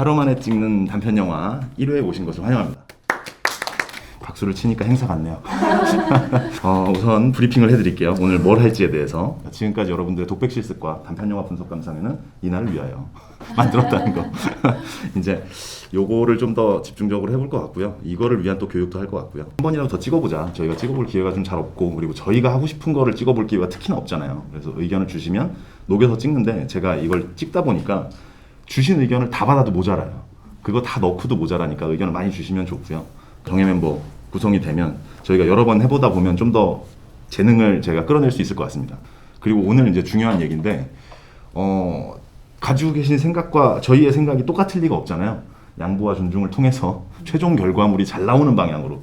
하루 만에 찍는 단편 영화 1회에 오신 것을 환영합니다. 박수를 치니까 행사 같네요. 어, 우선 브리핑을 해드릴게요. 오늘 뭘 할지에 대해서 지금까지 여러분들의 독백 실습과 단편 영화 분석 감상회는 이날을 위하여 만들었다는 거. 이제 요거를 좀 더 집중적으로 해볼 것 같고요. 이거를 위한 또 교육도 할 것 같고요. 한 번이라도 더 찍어보자. 저희가 찍어볼 기회가 좀 잘 없고 그리고 저희가 하고 싶은 거를 찍어볼 기회가 특히나 없잖아요. 그래서 의견을 주시면 녹여서 찍는데 제가 이걸 찍다 보니까 주신 의견을 다 받아도 모자라요. 그거 다 넣고도 모자라니까 의견을 많이 주시면 좋고요. 정예 멤버 구성이 되면 저희가 여러 번 해보다 보면 좀 더 재능을 제가 끌어낼 수 있을 것 같습니다. 그리고 오늘 이제 중요한 얘기인데 어, 가지고 계신 생각과 저희의 생각이 똑같을 리가 없잖아요. 양보와 존중을 통해서 최종 결과물이 잘 나오는 방향으로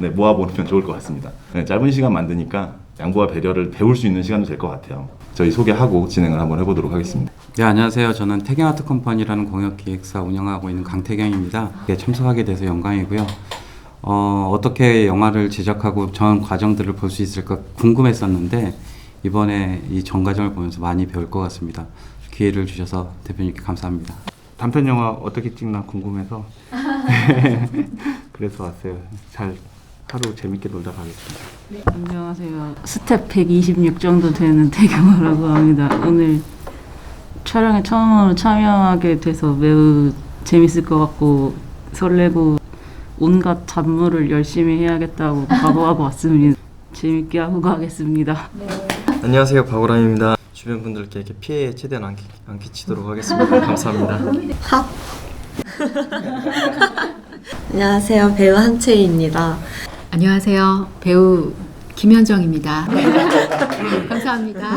네, 모아보면 좋을 것 같습니다. 네, 짧은 시간 만드니까 양보와 배려를 배울 수 있는 시간도 될 것 같아요. 저희 소개하고 진행을 한번 해보도록 하겠습니다. 네, 안녕하세요. 저는 태경아트 컴퍼니라는 공역기획사 운영하고 있는 강태경입니다. 네, 참석하게 돼서 영광이고요. 어, 어떻게 영화를 제작하고 전 과정들을 볼 수 있을까 궁금했었는데 이번에 이 전 과정을 보면서 많이 배울 것 같습니다. 기회를 주셔서 대표님께 감사합니다. 단편 영화 어떻게 찍나 궁금해서 그래서 왔어요. 잘 하루 재밌게 놀다 가겠습니다. 네, 안녕하세요. 스텝 126 정도 되는 태경호라고 합니다. 오늘 촬영에 처음으로 참여하게 돼서 매우 재밌을 것 같고 설레고 온갖 잡무를 열심히 해야겠다고 각오하고 왔습니다. 재밌게 하고 가겠습니다. 안녕하세요 박우람입니다. 주변 분들께 이렇게 피해 최대한 안, 끼, 안 끼치도록 하겠습니다. 감사합니다. 안녕하세요. 배우 한채희입니다. 안녕하세요. 배우 김현정입니다. 감사합니다.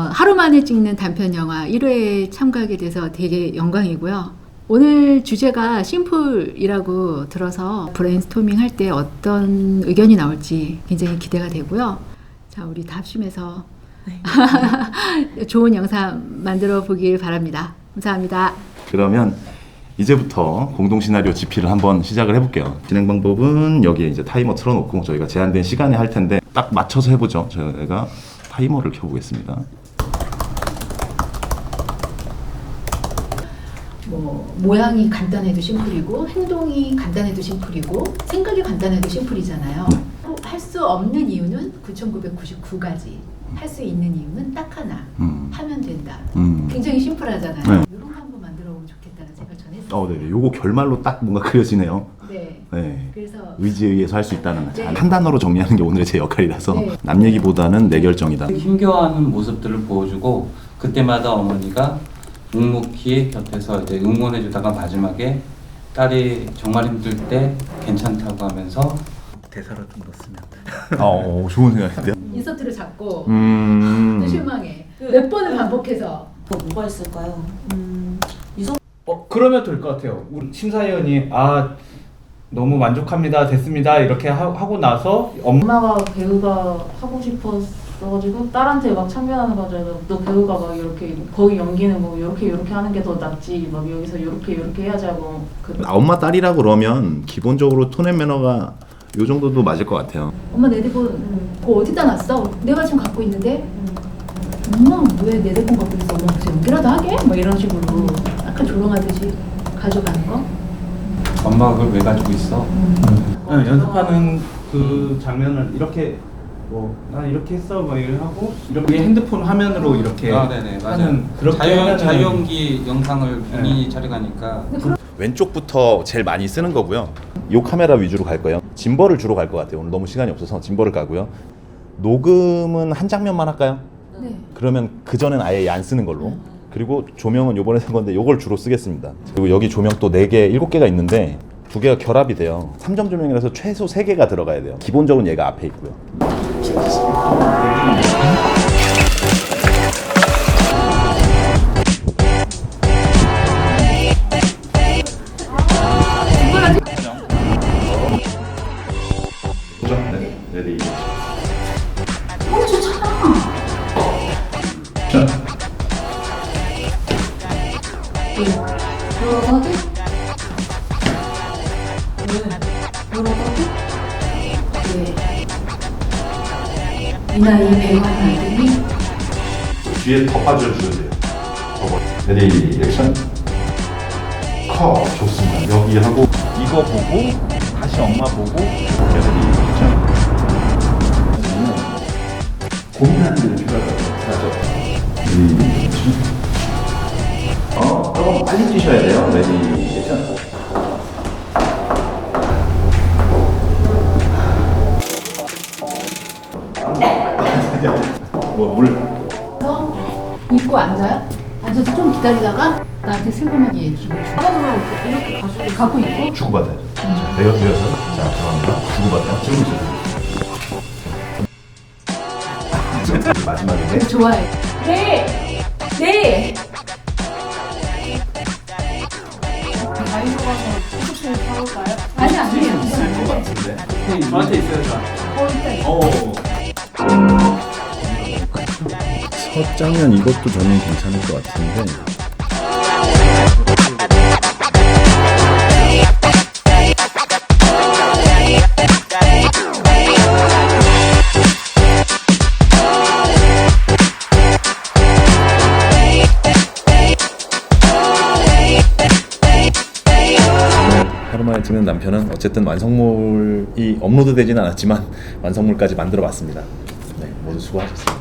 어, 하루 만에 찍는 단편 영화 1회에 참가하게 돼서 되게 영광이고요. 오늘 주제가 심플이라고 들어서 브레인스토밍 할 때 어떤 의견이 나올지 굉장히 기대가 되고요. 자, 우리 다 합심해서 좋은 영상 만들어 보길 바랍니다. 감사합니다. 그러면 이제부터 공동 시나리오 GP를 한번 시작을 해볼게요. 진행 방법은 여기에 이제 타이머 틀어놓고 저희가 제한된 시간에 할 텐데 딱 맞춰서 해보죠. 저희가 타이머를 켜보겠습니다. 뭐 모양이 간단해도 심플이고 행동이 간단해도 심플이고 생각이 간단해도 심플이잖아요. 할 수 없는 이유는 9,999가지. 할 수 있는 이유는 딱 하나. 음. 하면 된다. 음. 굉장히 심플하잖아요. 네. 이런 거 한번 만들어 보면 좋겠다는 생각 전 했어요. 어, 네. 요거 결말로 딱 뭔가 그려지네요. 네. 네. 그래서 의지에 의해서 할 수 있다는 네. 한 단어로 정리하는 게 오늘의 제 역할이라서 네. 남 얘기보다는 내 결정이다. 힘겨워하는 모습들을 보여주고 그때마다 어머니가 묵묵히 곁에서 이제 응원해주다가 마지막에 딸이 정말 힘들 때 괜찮다고 하면서 대사를 좀 넣었으면. 어, 좋은 생각인데요. 인서트를 잡고 음. 또 실망해. 몇 번을 반복해서 뭐가 있을까요? 어 그러면 될 것 같아요. 우리 심사위원이 아 너무 만족합니다, 됐습니다 이렇게 하, 하고 나서 엄 엄마가 배우가 하고 싶었어가지고 딸한테 막 참견하는 거잖아요. 너 배우가 막 이렇게 거기 연기는 뭐 이렇게 이렇게 하는 게 더 낫지. 막 여기서 이렇게 이렇게 해야지 하고 그 아, 엄마 딸이라 그러면 기본적으로 톤앤 매너가 요 정도도 맞을 것 같아요. 엄마 내 대본 그거 어디다 놨어? 내가 지금 갖고 있는데 엄마 왜 내 대본 갖고 있어? 엄마 무슨 연기라도 하게? 뭐 이런 식으로 약간 조롱하듯이 가져가는 거? 엄마가 그걸 왜 가지고 있어? 네, 연습하는 그 장면을 이렇게 뭐난 이렇게 했어 뭐 이렇게 하고 이렇게 핸드폰 화면으로 이렇게 아, 네네 맞아요. 하는 그렇게 자유 하면은- 자유연기 영상을 본인이 촬영하니까 왼쪽부터 제일 많이 쓰는 거고요. 요 카메라 위주로 갈 거예요. 짐벌을 주로 갈 것 같아요. 오늘 너무 시간이 없어서 짐벌을 가고요. 녹음은 한 장면만 할까요? 네. 그러면 그 전엔 아예 안 쓰는 걸로. 그리고 조명은 요번에 산 건데 요걸 주로 쓰겠습니다. 그리고 여기 조명 또 4개, 7개가 있는데 두 개가 결합이 돼요. 3점 조명이라서 최소 3개가 들어가야 돼요. 기본적으로는 얘가 앞에 있고요. 뭐라고 하지? 네. 이 나이에 배우하는 아이들이 뒤에 더 빠져주셔야 돼요. 저거. 레디 액션. 커 좋습니다. 여기 하고 이거 보고 다시 엄마 보고 괜찮아요. 고민하는 게 필요할 것 같아요. 음. 입고 앉아요? 앉아서 좀 기다리다가 나한테 슬그머니 얘기를 받아서 이렇게 가지고 갖고 있고 주고받아야죠. 내가 뛰어서 자 들어갑니다. 주고받아요. 지금 있어요. 마지막에 좋아해. 네, 네. 아니 아니에요. 저한테 있어요, 저. 어. 첫 장면 이것도 저는 괜찮을 것 같은데 하루 만에 찍는 남편은 어쨌든 완성물이 업로드되지는 않았지만 완성물까지 만들어 봤습니다. 네, 모두 수고하셨습니다.